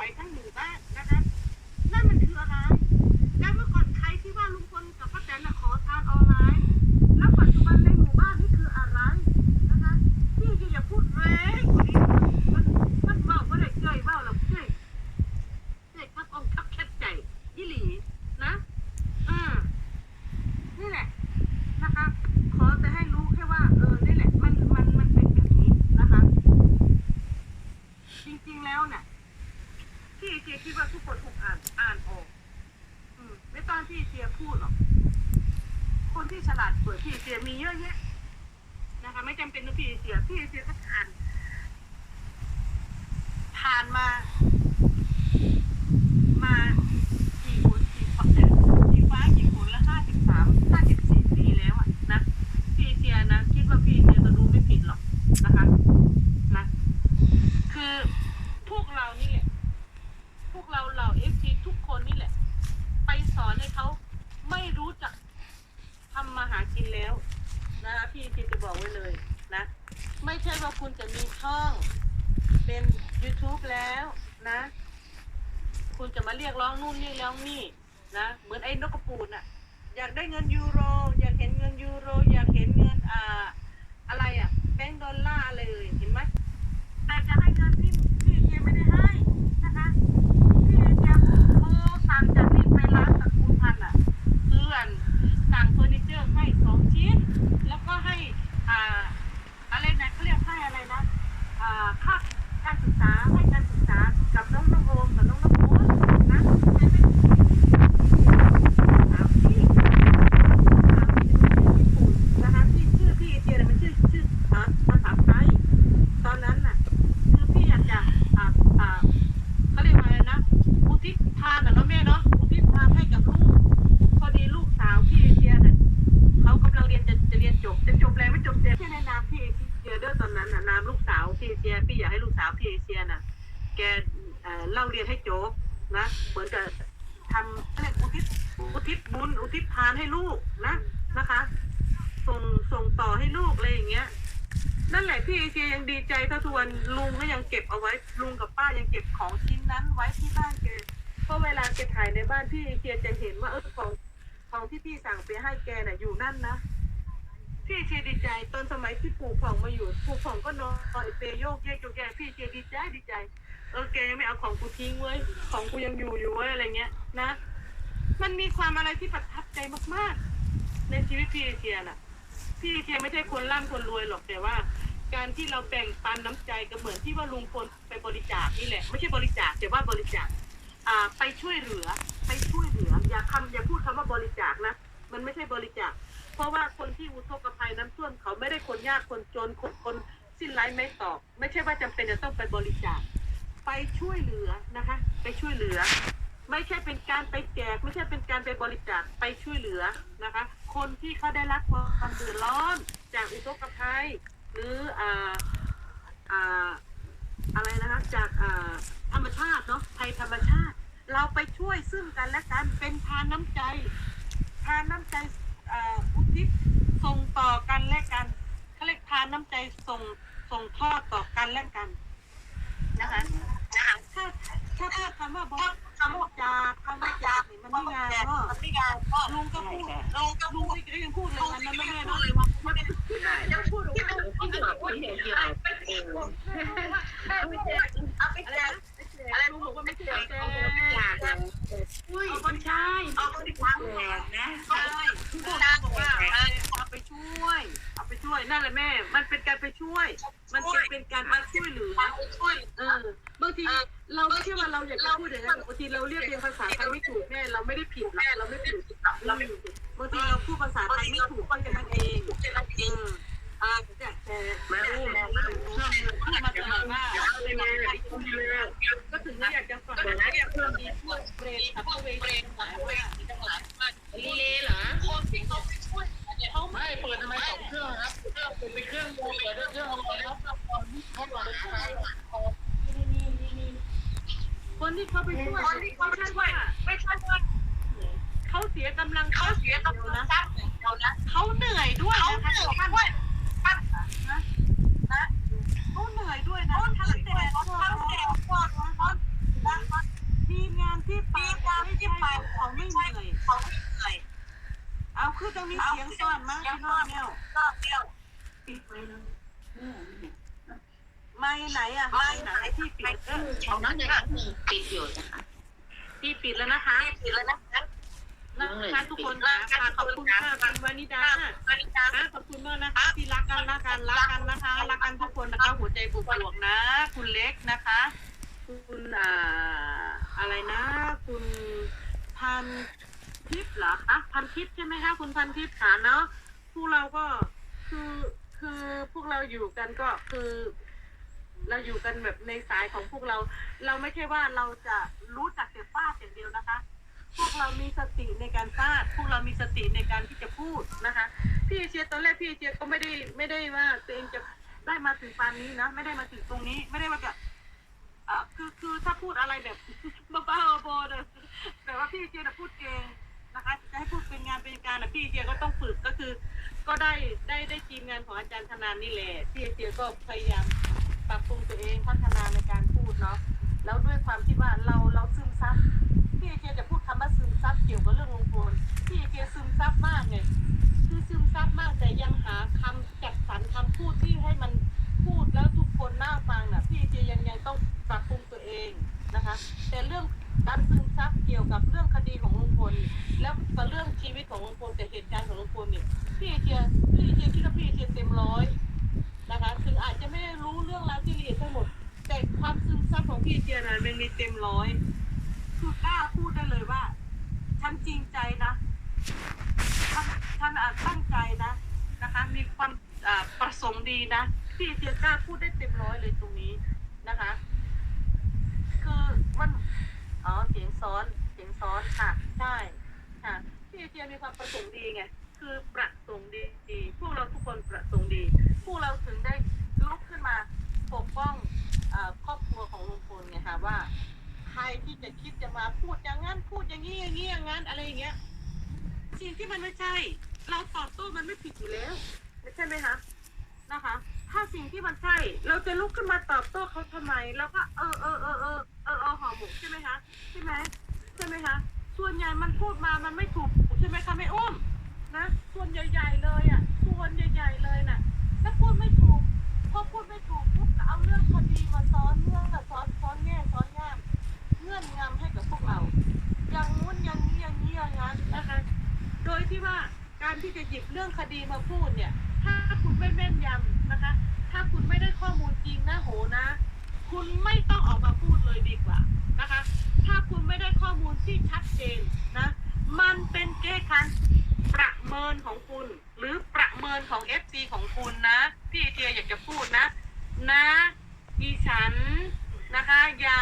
ว้ทั้งหมู่บ้านนะคะ นั่นมันคืออะไร แล้วเมื่อก่อนใครที่ว่าลุงพลกับป้าแตนน่ะขอทานออนไลน์ แล้วปัจจุบันในหมู่บ้านนี่คืออะไรนะคะพี่จะอย่าพูดแรงกว่านี้มันมันเมาไม่ได้เกยเมาหรอกเกยเกยครับเอาคับแคบใจยี่หลีนะอ่านี่แหละนะคะ ขอแต่ให้รู้แค่ว่าเออนี่แหละมันมันมันเป็นแบบนี้นะคะ จริงๆแล้วเนี่ยียคิดว่าทุกคนถูกอ่านอ่านออกอืมไม่ต้องพี่เจียพูดหรอก คนที่ฉลาดเปิดพี่เจียมีเยอะแยะนะคะ ไม่จำเป็นต้องพี่เจียพี่เจียก็ผ่านผ่านมากี่คนกี่ฟ้ากี่ฟ้ากี่คนละห้าสิบสามห้าสิบสี่ปีแล้วอะนะ พี่เจียนะ คิดว่าพี่เจียก็ดูไม่ผิดหรอกนะคะนะ คือพวกเรานี่แหละ พวกเราเหล่าเอฟซีทุกคนนี่แหละ ไปสอนให้เขาไม่รู้จักทำมาหากินแล้วนะคะพี่พี่จะบอกไว้เลยนะ ไม่ใช่ ว่าคุณจะมีช่องเป็น YouTube แล้วนะ คุณจะมาเรียกร้องนู่นเรียกร้องนี่นะ เหมือนไอ้นกกระปูนอะอยากได้เงินยูโร อยากเห็นเงินยูโร อยากเห็นเงินอ่าอะไรอะแบงก์ดอลลาร์อะไรเลยเห็นไหมแต่จะให้เงินที่พี่เจไม่ได้ให้นะคะ พี่จะโทรสั่งจากนี่ไปร้านตระกูลพันธุ์อะเพื่อนสั่งเฟอร์นิเจอร์ให้สองชิ้น แล้วก็ให้อ่าอะไรนะเขาเรียกให้อะไรนะอ่าค่าการศึกษาให้การศึกษากับน้องน้องโอมกับน้องน้องโอ๊ตนะไม่ไม่ถามพี่ถามพี่เป็นชื่อญี่ปุ่นนะคะที่ชื่อพี่เจียเนี่ยมันชื่อชื่ออ่าภาษาไทยตอนนั้นน่ะ คือพี่อยากจะอ่าอ่า เขาเรียกว่าอะไรนะ อุทิศทานอะเนาะแม่เนาะ อุทิศทานให้กับลูก พอดีลูกสาวพี่เอเชียน่ะเขากำลังเรียนจะจะเรียนจบ จะจบแล้วไม่จบเรียน พี่ในนาพี่เอเชียเด้อตอนนั้นน่ะนามลูกสาวพี่เอเชียพี่อยากให้ลูกสาวพี่เอเชียน่ะ แกเอ่อเล่าเรียนให้จบนะเหมือนกับทำเขาเรียกอุทิศอุทิศบุญอุทิศทานให้ลูกนะนะคะ ส่งส่งต่อให้ลูกอะไรอย่างเงี้ยนั่นแหละพี่เอเชียยังดีใจถ้าทวนลุงก็ยังเก็บเอาไว้ลุงกับป้ายังเก็บของชิ้นนั้นไว้ที่บ้านแกเพราะเวลาแกถ่ายในบ้านพี่เอเชียจะเห็นว่าเออของของที่พี่สั่งไปให้แกน่ะอยู่นั่นนะ พี่เชียดีใจ ตอนสมัยที่ปู่ผ่องมาอยู่ปู่ผ่องก็นอนไอเปโยกเยกโยกแยกพี่เชียดีใจดีใจเออแกยังไม่เอาของกูทิ้งเว้ยของกูยังอยู่อยู่เว้ยอะไรเงี้ยนะ มันมีความอะไรที่ประทับใจมากๆ ในชีวิตพี่เชียน่ะ พี่เชียร์ไม่ใช่คนร่ำคนรวยหรอกแต่ว่า การที่เราแบ่งปันน้ำใจก็เหมือนที่ว่าลุงพลไปบริจาคนี่แหละไม่ใช่บริจาคแต่ว่าบริจาคอ่าไปช่วยเหลือไปช่วยเหลืออย่าคำอย่าพูดคำว่าบริจาคนะมันไม่ใช่บริจาค เพราะว่าคน ที่อุทกภัยน้ำท่วมเขาไม่ได้คนยากคนจนคนคนสิ้นไร้ไม่ตอบ ไม่ใช่ว่าจำเป็นจะต้องไปบริจาคไปช่วยเหลือนะคะ ไปช่วยเหลือ ไม่ใช่เป็นการไปแจก ไม่ใช่เป็นการไปบริจาคไปช่วยเหลือนะคะ คนที่เขาได้รับความเดือดร้อนจากอุทกภัย หรืออ่าอ่าอะไรนะคะจากอ่าธรรมชาติเนาะภัยธรรมชาติ เราไปช่วยซึ่งกันและกันเป็นทานน้ำใจทานน้ำใจอ่าอุทิศ ส่งต่อกันและกันเขาเรียกทานน้ำใจส่งส่งทอดต่อกันและกัน นะคะนะคะถ้าถ้าพูดคำว่าบริคำว่าจาคำว่าจาเนี่ยมันไม่งามก็ไม่งานก็ลุงก็พูดลุงก็ลุพูงดก็ยังพูดเลยวันนั้นนะแม่พูเนาะดเลยว่าไม่ได้ยังพูดออกมา ที่จะบอกว่าเห็นเดียวเองไม่ใช่เอาไป อะไร แจก นะอะไรลุงบอกว่าไม่ใช่แจก อุ้ย เอาไม่ใช่ เอาไปทางแจกนะ ใช่ลุงบอกว่าเอาไปช่วย เอาไปช่วยนั่น แม่ มันเป็นการไปช่วย มันเป็นการไปช่วยเหลือช่วยเออบางทีเราไม่ใช่ว่าเราอยากจะพูดอย่างนั้นบางทีเราเรียกเรียนภาษาไทยไม่ถูกแม่เราไม่ได้ผิดหรอกเราไม่ผิดเราไม่ผิดบางทีเราพูดภาษาไทยไม่ถูกก็แค่นั้นเองเจอจริงอ่าแต่แม่แต่อู้แต่แม่พูดมาตลอดว่าเป็นไงก็ถึงไม่อยากจะฝากเนี่ยเพื่อนมีพวกเบรนขับเวเบรนหมายเบรว่านทั้งหลา ที่เขาไปช่วยคนที่เขาช่วยไม่ช่วยเขาเสียกำลังเขาเสียกำลังทรัพย์ของเรานะเขาเหนื่อยด้วยเขาเหนื่อยด้วยนะนะเขาเหนื่อยด้วยนะเขาเหนื่อยด้วยเขาทั้งเจ็บปวดนะาทั้งทีงานที่ไปีกามที่ไปว่าเขาไม่เหนื่อยเขาไม่เหนื่อยเอาคือตรงนี้เสียงซ่อนมากพี่น้องเนี่ยก็เนี่ยปิดไว้ลย ไม่ไหนอะไม่ไหนที่ปิดเออของน้องยังมีปิดอยู่นะคะที่ปิดแล้วนะคะรีบปิดแล้วนะคะนะคะทุกคนค่ะขอบคุณค่ะคุณวานิดามาริกาขอบคุณมากนะคะที่รักกันรักกันรักกันนะคะรักกันทุกคนนะคะหัวใจบวกๆนะ คุณเล็กนะคะ คุณอ่าอะไรนะ คุณพันทิพย์เหรอคะพันทิพย์ใช่ไหมคะคุณพันทิพย์ค่ะเนาะพวกเราก็คือคือพวกเราอยู่กันก็คือ เราอยู่กันแบบในสายของพวกเรา เราไม่ใช่ว่าเราจะรู้จักแต่ฟาดอย่างเดียวนะคะ พวกเรามีสติในการฟาด พวกเรามีสติในการที่จะพูดนะคะ พี่เอเชียตอนแรกพี่เอเชียก็ไม่ได้ไม่ได้ว่าตัวเองจะได้มาถึงปานนี้นะ ไม่ได้มาถึงตรงนี้ ไม่ได้ว่าจะอ่าคือคือถ้าพูดอะไรแบบบ้าๆบอๆนะแต่ว่าพี่เอเชียนะพูดเก่งนะคะจะให้พูดเป็นงานเป็นการนะพี่เอเชียก็ต้องฝึกก็คือ ก็ได้ได้ได้ทีมงานของอาจารย์ธนานนี่แหละพี่เอเชียก็พยายาม เองพัฒนาในการพูดเนาะแล้วด้วยความที่ว่าเราเราซึมซับพี่เอเจจะพูดคำว่าซึมซับเกี่ยวกับเรื่องลุงพลพี่เอเจซึมซับมากไงคือซึมซับมากแต่ยังหาคำจัดสรรคำพูดที่ให้มันพูดแล้วทุกคนน่าฟังน่ะพี่เอเจยังยังต้องปรับปรุงตัวเองนะคะ แต่เรื่องการซึมซับเกี่ยวกับเรื่องคดีของลุงพลแล้วกับเรื่องชีวิตของลุงพลแต่เหตุการณ์ของลุงพลเนี่ยพี่เอเจพี่เอเจคิดว่าพี่เอเจเต็มร้อย นะคะถึงอาจจะไม่ได้รู้เรื่องราวที่ละเอียดทั้งหมด แต่ความซึมซับของพี่เอเจนะมันมีเต็มร้อย คือกล้าพูดได้เลยว่าฉันจริงใจนะฉันฉันอาจตั้งใจนะนะคะ มีความประสงค์ดีนะพี่เจียกล้าพูดได้เต็มร้อยเลยตรงนี้นะคะ คือมันอ๋อเสียงซ้อนเสียงซ้อนค่ะใช่ค่ะพี่เจียมีความประสงค์ดีไงคือประสงค์ดีดีพวกเราทุกคนประสงค์ดี วกเราถึงได้ลุกขึ้นมาปกป้องครอบครัวของลุงพลไงคะว่า ใครที่จะคิดจะมาพูดอย่างนั้นพูดอย่างนี้อย่างนี้อย่างนั้นอะไรอย่างเงี้ยสิ่งที่มันไม่ใช่ เราตอบโต้มันไม่ผิดอยู่แล้วใช่ไหมคะนะคะ ถ้าสิ่งที่มันใช่ เราจะลุกขึ้นมาตอบโต้เขาทำไมเราก็เออเออเออเออเออเออห่อหมกใช่ไหมคะใช่ไหมใช่ไหมคะส่วนใหญ่มันพูดมามันไม่ถูกใช่ไหมคะไม่อ้อมนะส่วนใหญ่ ๆ เลยอะส่วนใหญ่ ๆ เลยน่ะ ถ้าพูดไม่ถูกพอพูดไม่ถูกปุ๊บก็เอาเรื่องคดีมาซ้อนเรื่องซ้อนซ้อนแง่ซ้อนย่ามเงื่อนงำให้กับพวกเรา อย่างงู้นอย่างนี้อย่างนี้อย่างนั้นนะคะ โดยที่ว่าการที่จะหยิบเรื่องคดีมาพูดเนี่ย ถ้าคุณไม่แม่นยำนะคะ ถ้าคุณไม่ได้ข้อมูลจริงนะโหนะ คุณไม่ต้องออกมาพูดเลยดีกว่านะคะ ถ้าคุณไม่ได้ข้อมูลที่ชัดเจนนะ มันเป็นแค่การประเมินของคุณ หรือประเมินของ FC ของคุณนะ พี่เทียอยากจะพูดนะ นะดิฉันนะคะ อย่า